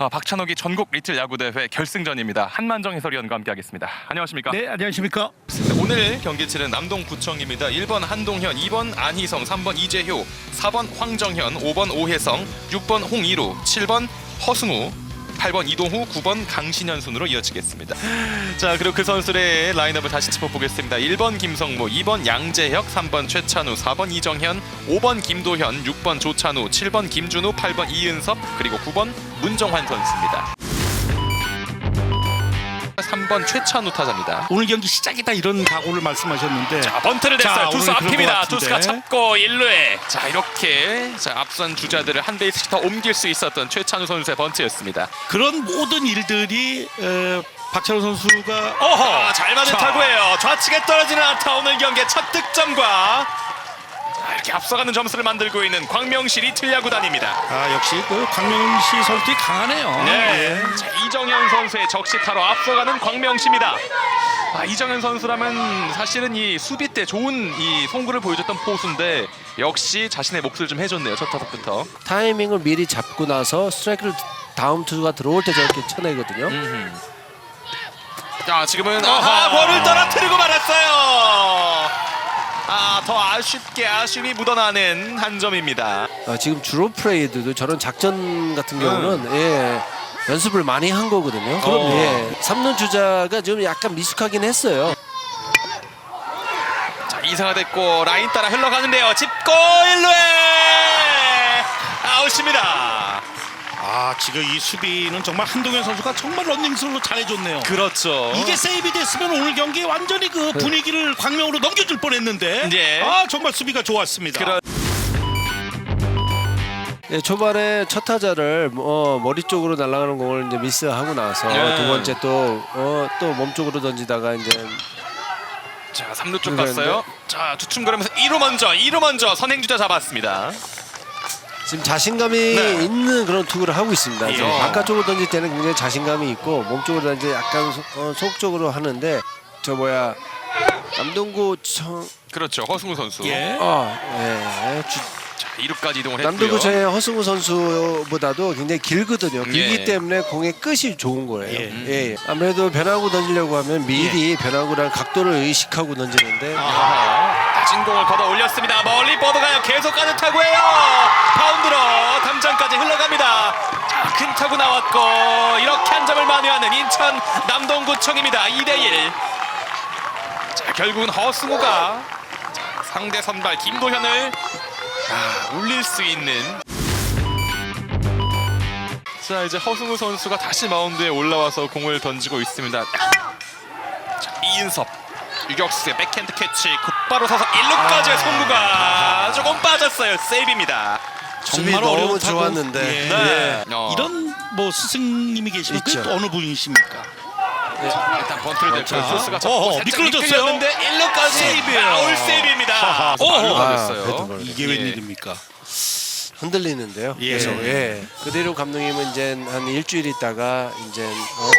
아, 박찬욱이 전국 리틀 야구대회 결승전입니다. 한만정 해설위원과 함께하겠습니다. 안녕하십니까? 네, 안녕하십니까? 오늘 경기 치는 남동구청입니다. 1번 한동현, 2번 안희성, 3번 이재효, 4번 황정현, 5번 오혜성, 6번 홍이루, 7번 허승우, 8번 이동후, 9번 강신현 순으로 이어지겠습니다. 자, 그리고 그 선수들의 라인업을 다시 짚어보겠습니다. 1번 김성모, 2번 양재혁, 3번 최찬우, 4번 이정현, 5번 김도현, 6번 조찬우, 7번 김준우, 8번 이은섭, 그리고 9번 문정환 선수입니다. 3번 최찬우 타자입니다. 오늘 경기 시작이다 이런 각오를 말씀하셨는데 자 번트를 자, 냈어요. 투수 오늘 그런 것 앞입니다. 같은데. 투수가 잡고 1루에 자 이렇게 자 앞선 주자들을 한 베이스씩 더 옮길 수 있었던 최찬우 선수의 번트였습니다. 그런 모든 일들이 에, 박찬호 선수가 어허 잘 맞은 자. 타구예요. 좌측에 떨어지는 안타 오늘 경기의 첫 득점과 자, 이렇게 앞서가는 점수를 만들고 있는 광명시 리틀 야구단입니다. 아 역시 그 강명시 선수들이 강하네요. 네. 예. 자, 이정현 선수의 적시타로 앞서가는 광명시입니다. 아, 이정현 선수라면 사실은 이 수비 때 좋은 이 송구를 보여줬던 포수인데 역시 자신의 몫을 좀 해줬네요. 첫 타석부터. 타이밍을 미리 잡고 나서 스트라이크를 다음 투수가 들어올 때 저렇게 쳐내거든요. 자 지금은 아하 볼을 떨어뜨리고 말았어요. 아쉽게 아쉬움이 묻어나는 한 점입니다. 어, 지금 주로 프레이드도 저런 작전 같은 경우는 예, 연습을 많이 한 거거든요. 그럼요. 예, 3루 주자가 좀 약간 미숙하긴 했어요. 자 이사가 됐고 라인 따라 흘러가는데요. 짚고 1루에 아웃입니다. 아 지금 이 수비는 정말 한동현 선수가 정말 런닝스로 잘해줬네요. 그렇죠. 이게 세이브 됐으면 오늘 경기 완전히 그 분위기를 광명으로 넘겨줄 뻔했는데 예. 아 정말 수비가 좋았습니다. 그런 예, 초반에 첫 타자를 어, 머리 쪽으로 날아가는 공을 이제 미스하고 나서 예. 두 번째 또 어, 또 몸 쪽으로 던지다가 이제 자 3루 쪽 그런데- 갔어요. 자 주춤거리면서 2루 먼저 2루 먼저 선행주자 잡았습니다. 지금 자신감이 네. 있는 그런 투구를 하고 있습니다. 예. 바깥쪽으로 던질 때는 굉장히 자신감이 있고 몸쪽으로 던질 때 약간 속, 어, 속쪽으로 하는데 저 뭐야 남동구 청 그렇죠 허승우 선수. 예. 어, 예, 주, 자 2루까지 이동을 했고요. 남동구청의 허승우 선수보다도 굉장히 길거든요. 길기 예. 때문에 공의 끝이 좋은 거예요. 예. 예. 아무래도 변화구 던지려고 하면 미리 변화구랑 각도를 의식하고 던지는데 아하, 낮은 공을 걷어 올렸습니다. 멀리 뻗어가요. 계속 가는 타구예요. 파운드로 담장까지 흘러갑니다. 자, 큰 타구 나왔고 이렇게 한 점을 만회하는 인천 남동구청입니다. 2대1. 자, 결국은 허승우가 자, 상대 선발 김도현을 아, 울릴 수 있는 자 이제 허승우 선수가 다시 마운드에 올라와서 공을 던지고 있습니다. 자, 이인섭 유격수의 백핸드 캐치 곧바로 서서 1루까지의 송구가 조금 빠졌어요. 세이브입니다. 정말 너무 어려운 좋았는데. 타구. 예. 네. 어. 뭐 스승님이 계시면 있죠. 그게 또 어느 분이십니까? 일단 번트를 냈고 자. 잡고 어허, 미끄러졌어요. 1루까지 세이브예요. 세이브입니다. 어허. 아, 맞았어요. 그래도 이게 예. 웬일입니까? 흔들리는데요. 예. 계속 예. 그대로 감독님은 이제 한 일주일 있다가 이제 어,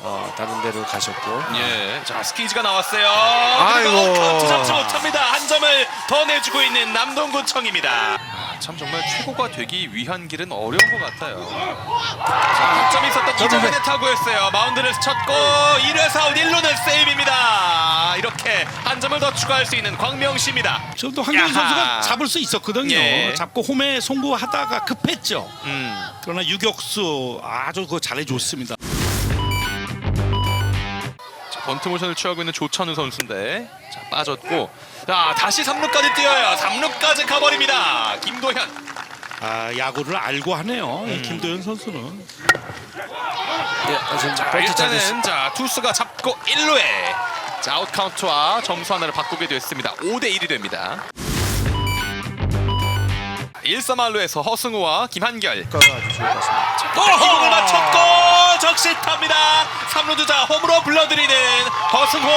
어, 다른 데로 가셨고 예, 자 스키즈가 나왔어요. 아이고. 그리고 카운트 잡지 못합니다. 한 점을 더 내주고 있는 남동구청입니다. 아, 참 정말 최고가 되기 위한 길은 어려운 것 같아요. 자, 득점이 있었던 이정현의 타구였어요. 마운드를 쳤고 1회 사웃 1루는 세이브입니다. 이렇게 한 점을 더 추가할 수 있는 광명시입니다. 지금도 한동현 야하. 선수가 잡을 수 있었거든요. 예. 잡고 홈에 송구하다가 급했죠. 음. 그러나 유격수 아주 그거 잘해줬습니다. 자, 번트 모션을 취하고 있는 조찬우 선수인데 자 빠졌고 자 다시 3루까지 뛰어요. 3루까지 가버립니다. 김도현. 아 야구를 알고 하네요. 이 김도현 선수는. 예, 아, 지금 자. 일단은 자 투수가 잡고 1루에 자 아웃 카운트와 점수 하나를 바꾸게 됐습니다. 5대 1이 됩니다. 1-3할루에서 허승우와 김한결 효과가 아주 좋을 것 같습니다. 이 공을 맞췄고 적시탑니다. 3루 주자 홈으로 불러들이는 허승호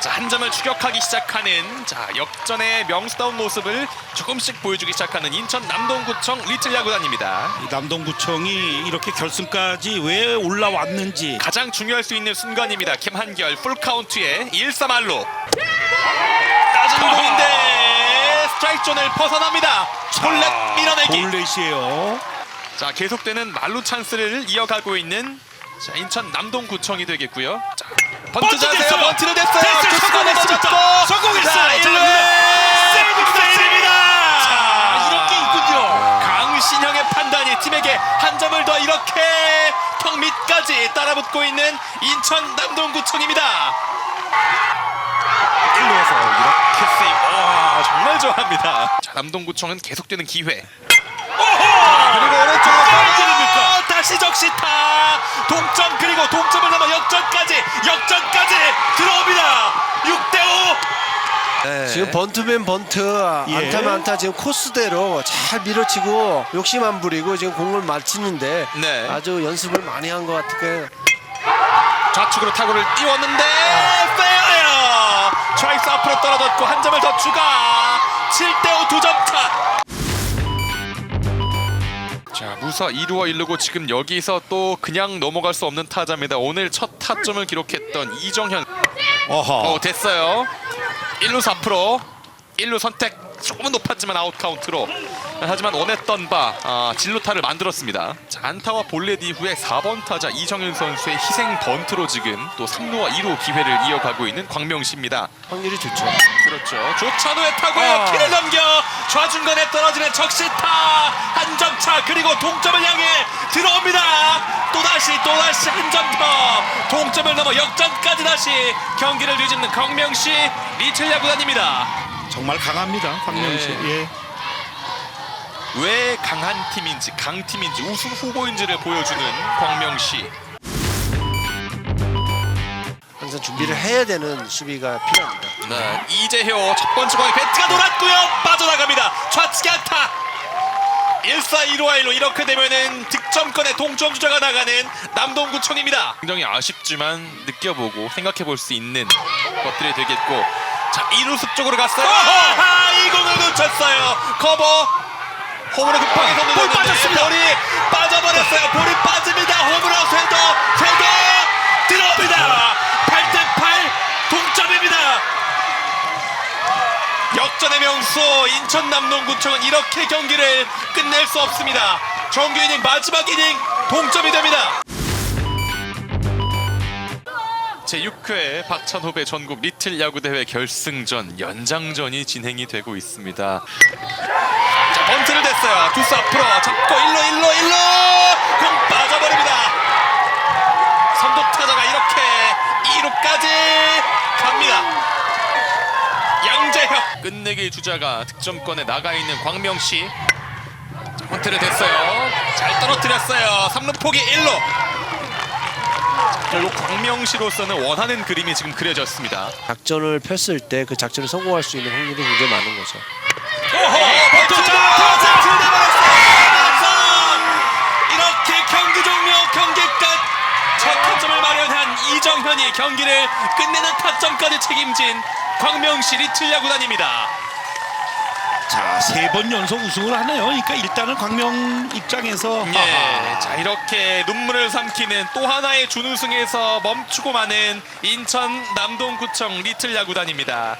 자, 한 점을 추격하기 시작하는 자 역전의 명수다운 모습을 조금씩 보여주기 시작하는 인천 남동구청 리틀 야구단입니다. 이 남동구청이 이렇게 결승까지 왜 올라왔는지 가장 중요할 수 있는 순간입니다. 김한결 풀카운트에 1-3할로 낮은 공인데 스트라이크 존을 벗어납니다. 볼넷 밀어내기. 볼넷이에요. 자 계속되는 말루 찬스를 이어가고 있는 자, 인천 남동구청이 되겠고요. 자, 번트 자세요. 번트를 됐어요. 됐어요. 성공했습니다. 성공했어요. 세이브입니다. 이렇게 있군요. 강신형의 판단이 팀에게 한 점을 더 이렇게 턱 밑까지 따라붙고 있는 인천 남동구청입니다. 1루에서 이렇게 세이브. 좋아합니다. 자, 남동구청은 계속되는 기회. 그리고 오른쪽으로 빠집니까? 아, 다시 적시타 동점 그리고 동점을 넘어 역전까지 역전까지 들어옵니다 6대5 지금 번트맨 번트 예. 안타면 안타 지금 코스대로 잘 밀어치고 욕심 안 부리고 지금 공을 맞히는데 네. 아주 연습을 많이 한 것 같으니까 좌측으로 타구를 띄웠는데 페어예요 트라이스 앞으로 떨어졌고 한 점을 더 추가 7대5 두 점차 자 무사 2루와 1루고 지금 여기서 또 그냥 넘어갈 수 없는 타자입니다. 오늘 첫 타점을 기록했던 이정현. 어허. 어 됐어요. 1루 앞으로. 1루 선택. 조금은 높았지만 아웃 카운트로 하지만 원했던 바 아, 진루타를 만들었습니다 자, 안타와 볼넷 이후에 4번 타자 이정현 선수의 희생 번트로 지금 또 3루와 2루 기회를 이어가고 있는 광명시입니다 확률이 좋죠. 그렇죠 조찬우의 타구에 아. 키를 넘겨 좌중간에 떨어지는 적시타 한 점 차 그리고 동점을 향해 들어옵니다 또다시 또다시 한 점 더 동점을 넘어 역전까지 다시 경기를 뒤집는 광명시 리틀 야구단입니다 정말 강합니다. 박명수. 네. 예. 왜 강한 팀인지 강팀인지 우승 후보인지를 보여주는 광명시. 항상 준비를 해야 되는 수비가 필요합니다. 네, 이재효 첫 번째 공에 배트가 돌았고요. 빠져나갑니다. 좌측에 안타. 1사 1호 1로 이렇게 되면은 득점권에 동점 주자가 나가는 남동구청입니다. 굉장히 아쉽지만 느껴보고 생각해 볼 수 있는 것들이 되겠고. 자 2루수 쪽으로 갔어요. 아하, 이 공을 놓쳤어요. 커버 홈으로 급하게 볼 선도됐는데 빠졌습니다. 볼이 빠져버렸어요 볼이 빠집니다 홈으로 쇄도 쇄도 들어옵니다 8대8 동점입니다 역전의 명수 인천 남동구청은 이렇게 경기를 끝낼 수 없습니다. 정규 이닝 마지막 이닝 동점이 됩니다. 제6회 박찬 후배 전국 리틀 야구 대회 결승전 연장전이 진행이 되고 있습니다. 자 번트를 댔어요. 투수 앞으로 잡고 1루 1루 1루 공 빠져버립니다. 선두 타자가 이렇게 2루까지 갑니다. 양재혁 끝내기 주자가 득점권에 나가 있는 광명시 자, 헌트를 댔어요 잘 떨어뜨렸어요 3루 포기 1루 결국 광명시로서는 원하는 그림이 지금 그려졌습니다 작전을 폈을 때 그 작전을 성공할 수 있는 확률이 굉장히 많은 거죠. 이정현이 경기를 끝내는 타점까지 책임진 광명시 리틀 야구단입니다. 자, 세 번 연속 우승을 하네요. 그러니까 일단은 광명 입장에서. 예, 자 이렇게 눈물을 삼키는 또 하나의 준우승에서 멈추고 마는 인천 남동구청 리틀 야구단입니다.